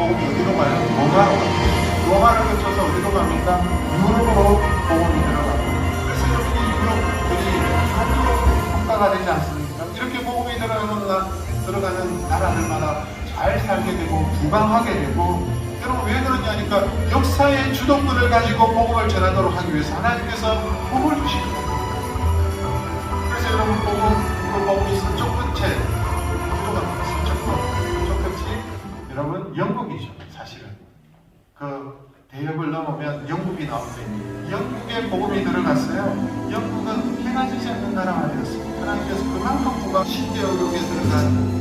복음이 어디로 가요? 로마로 가요. 로마를 거쳐서 어디로 갑니까? 유럽으로 복음이 들어가요. 그래서 여기 유럽들이 한유럽 국가가 되지 않습니까? 이렇게 복음이 들어가는, 나, 들어가는 나라들마다 잘 살게 되고 부강하게 되고 여러분 왜 그러냐 하니까 역사의 주도권을 가지고 복음을 전하도록 하기 위해서 하나님께서 복음을 주시는 거예요. 그래서 여러분 복음 그 대역을 넘으면 영국이 나오는데 영국에 복음이 들어갔어요. 영국은 해가 지지 않는 나라가 되었어요. 하나님께서 그만큼 부가 신대역에 들어간